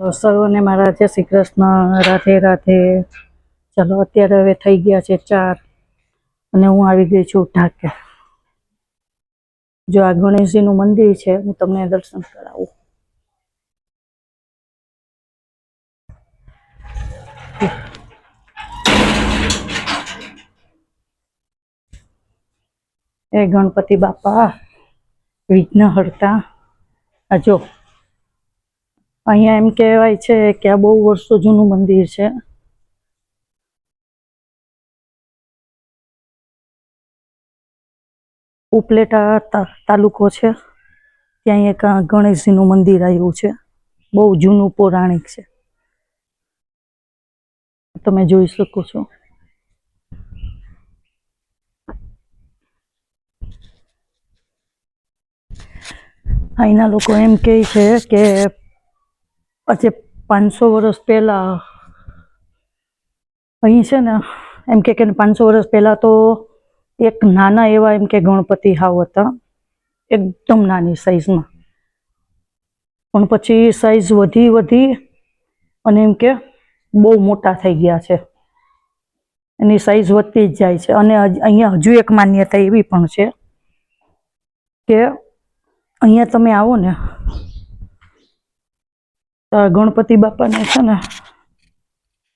સર્વને મારા જય શ્રી કૃષ્ણ, રાધે રાધે. ચલો, અત્યારે હવે થઈ ગયા છે ચાર અને હું આવી ગઈ છું ઢાકે. જો આ ગણેશજીનું મંદિર છે, હું તમને દર્શન કરાવું. એ ગણપતિ બાપા વિઘ્ન હરતા આ જો. અહીંયા એમ કહેવાય છે કે આ બહુ વર્ષો જૂનું મંદિર છે. ઉપલેટા તાલુકો છે. ત્યાં એક ગણેશજીનું મંદિર આવ્યું છે. બહુ જૂનું પૌરાણિક છે. તમે જોઈ શકો છો. અહીંના લોકો એમ કહે છે કે પછી પાંચસો વર્ષ પહેલા, અહીં છે ને, એમ કે પાંચસો વર્ષ પહેલા તો એક નાના એવા એમ કે ગણપતિ હાવ હતા, એકદમ નાની સાઈઝમાં પણ પછી સાઈઝ વધી વધી અને એમ કે બહુ મોટા થઈ ગયા છે. એની સાઈઝ વધતી જ જાય છે. અને અહીંયા હજુ એક માન્યતા એવી પણ છે કે, અહીંયા તમે આવો ને ગણપતિ બાપાને છે ને,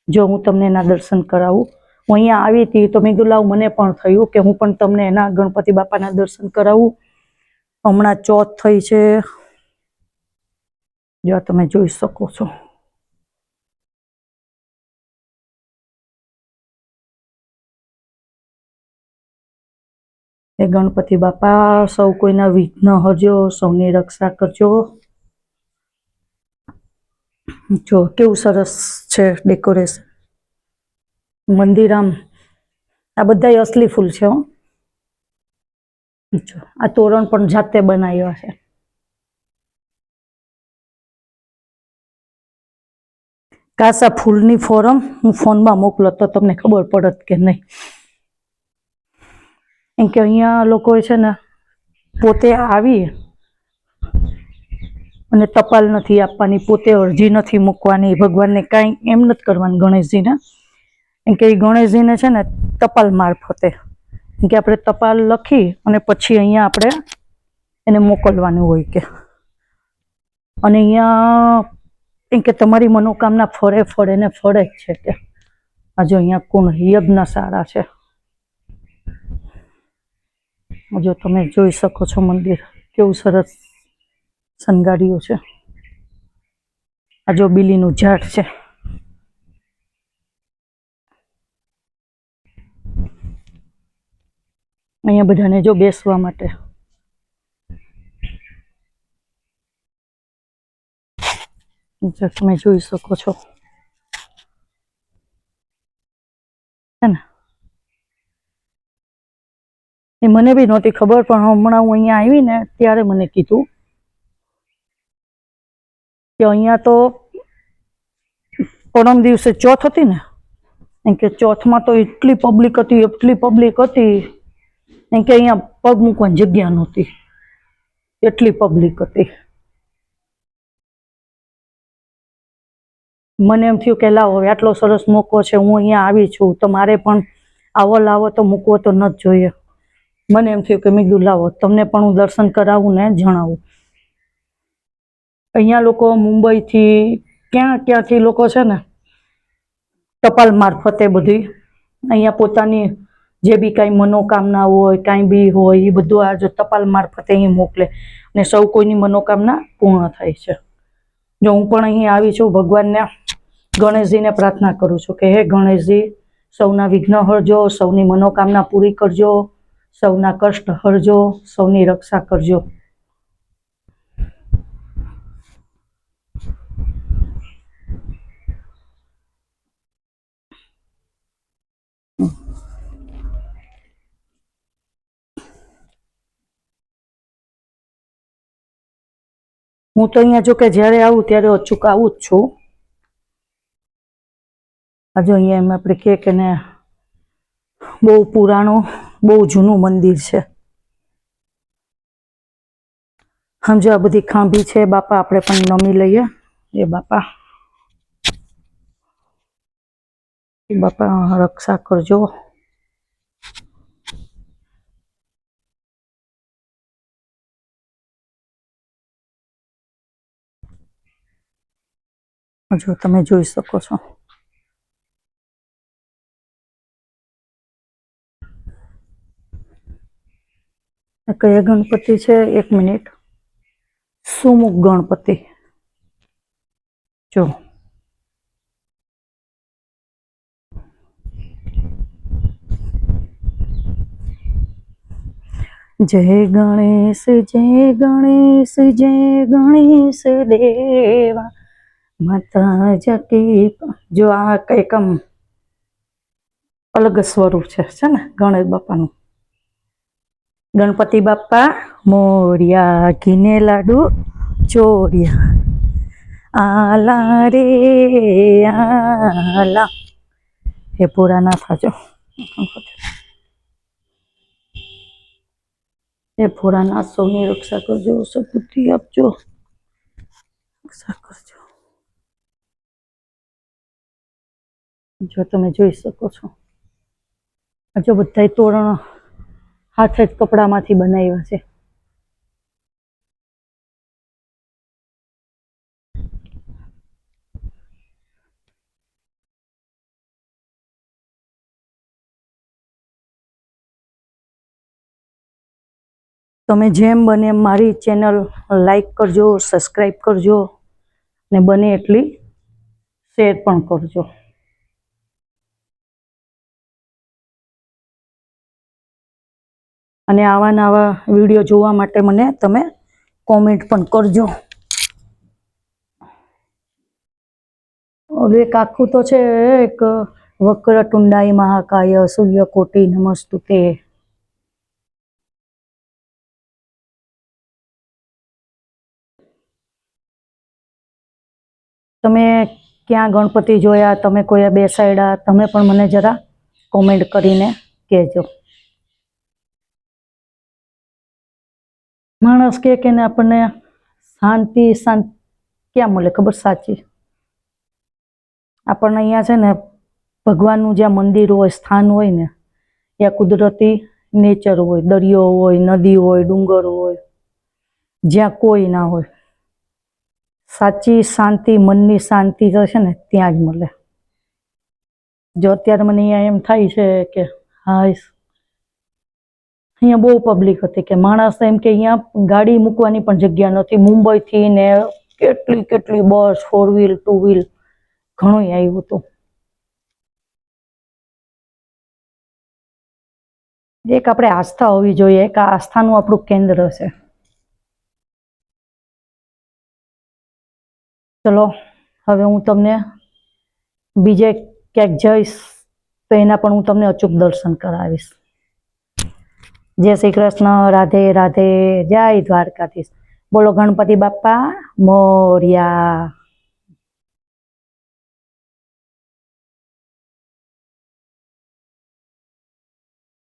જો હું તમને એના દર્શન કરાવું. હું અહીંયા આવી હતી તો મેં લાવ, મને પણ થયું કે હું પણ તમને એના ગણપતિ બાપાના દર્શન કરાવું. હમણાં ચોથ થઈ છે. જો તમે જોઈ શકો છો. એ ગણપતિ બાપા, સૌ કોઈના વિઘ્ન હરજો, સૌની રક્ષા કરજો. જો, કેવું સરસ છે ડેકોરેશન મંદિર આમ આ બધા અસલી ફૂલ છે હો. જો, આ તોરણ પણ જાતે બનાવ્યા છે. કાસા ફૂલની ફોરમ હું ફોનમાં મોકલો તો તમને ખબર પડત કે નહીં. એમ કે અહીંયા લોકો છે ને, પોતે આવી અને ટપાલ નથી આપવાની, પોતે અરજી નથી મૂકવાની, ભગવાનને કાંઈ એમ નથી કરવાનું ગણેશજીને. એમ કે એ ગણેશજીને છે ને ટપાલ મારફતે. એમ કે આપણે ટપાલ લખી અને પછી અહીંયા આપણે એને મોકલવાનું હોય કે. અને અહીંયા એમ કે તમારી મનોકામના ફળે ફળે ને ફળે જ છે કે. આજે અહીંયા કુણ યજ્ઞ સારા છે. જો તમે જોઈ શકો છો મંદિર, કેવું સરસ શણગાર્યું છે. આ જો બીલીનું ઝાડ છે. અહીંયા બધાને જો બેસવા માટે. તમે જોઈ શકો છો. હે ને? એ મને બી નહોતી ખબર, પણ હમણાં હું અહીંયા આવીને ત્યારે મને કીધું કે અહીંયા તો પરમ દિવસે ચોથ હતી ને? એમ કે ચોથમાં તો એટલી પબ્લિક હતી, એટલી પબ્લિક હતી. એમ કે અહીંયા પગ મૂકવાની જગ્યા નહોતી. એટલી પબ્લિક હતી. મને એમ થયું કે લાવો, હવે આટલો સરસ મોકો છે, હું અહીંયા આવી છું. તો મારે પણ આવો લાવો તો મૂકવો તો ન જ જોઈએ. મને એમ થયું કે મેં લાવો. તમને પણ હું દર્શન કરાવું ને જણાવું. અહીંયા લોકો મુંબઈથી ક્યાં ક્યાંથી લોકો છે ને, ટપાલ મારફતે બધી અહીંયા પોતાની જે બી કાંઈ મનોકામના હોય, કાંઈ બી હોય, એ બધું આ જો ટપાલ મારફતે અહીં મોકલે અને સૌ કોઈની મનોકામના પૂર્ણ થાય છે. જો હું પણ અહીં આવી છું, ભગવાનને ગણેશજીને પ્રાર્થના કરું છું કે હે ગણેશજી, સૌના વિઘ્ન હરજો, સૌની મનોકામના પૂરી કરજો, સૌના કષ્ટ હરજો, સૌની રક્ષા કરજો. હું તો અહીંયા જો કે જ્યારે આવું ત્યારે અચૂક આવું જ છું. આજે અહીંયા એમ આપણે કહે કે ને, બહુ પુરાણું, બહુ જૂનું મંદિર છે. સમજો આ બધી ખાંભી છે, બાપા આપણે પણ નમી લઈએ. એ બાપા. બાપા રક્ષા કરજો. જો તમે જોઈ શકો છો. આ કયા ગણપતિ છે? એક મિનિટ. સુમુખ ગણપતિ? જો. જય ગણેશ જય ગણેશ જય ગણેશ દેવા. માતા જકી જો આ કંઈક આમ અલગ સ્વરૂપ છે છે ને, ગણેશ બાપાનું. ગણપતિ બાપા, મોરિયા ઘીને લાડુ, ચોરિયા. આલા રે, આલા. એ પૂરા ના થાજો એ પૂરા ના સૌની, રક્ષા કરજો સબુદ્ધિ આપજો. રક્ષા કરજો. જો તમે જોઈ શકો છો. જો બધા તોરણ હાથે જ કપડામાંથી બનાવ્યા છે. તમે જેમ બને એમ મારી ચેનલ લાઈક કરજો, સબસ્ક્રાઈબ કરજો, ને બને એટલી શેર પણ કરજો. અને આવા નવા વીડિયો જોવા માટે મને તમે કોમેન્ટ પણ કરજો. હવે એક આખું તો છે એક વક્ર ટુંડાઈ મહાકાય સૂર્ય કોટી નમસ્તુ તે તમે ક્યાં ગણપતિ જોયા, તમે કોઈ બેસાડ્યા, તમે પણ મને જરા કોમેન્ટ કરીને કહેજો. માણસ કે કે આપણને શાંતિ શાંતિ ક્યાં મળે? ખબર સાચી? આપણને અહીંયા છે ને ભગવાનનું જ્યાં મંદિર હોય, સ્થાન હોય ને, ત્યાં કુદરતી નેચર હોય. દરિયો હોય, નદી હોય, ડુંગર હોય, જ્યાં કોઈ ના હોય. સાચી શાંતિ, મનની શાંતિ છે ને ત્યાં જ મળે. જો અત્યારે મને અહીંયા એમ થાય છે કે હા અહીંયા બહુ પબ્લિક હતી કે માણસ એમ કે અહીંયા ગાડી મૂકવાની પણ જગ્યા નથી. મુંબઈથી ને કેટલી કેટલી bus four wheel two wheel ઘણું આવ્યું હતું. એક આપણે આસ્થા હોવી જોઈએ કે આસ્થાનું આપણું કેન્દ્ર છે. ચલો, હવે હું તમને બીજે ક્યાંક જઈશ તો એના પણ હું તમને અચૂક દર્શન કરાવીશ. જય શ્રી કૃષ્ણ રાધે રાધે જય દ્વારકાધીશ. બોલો ગણપતિ બાપા મોર્યા.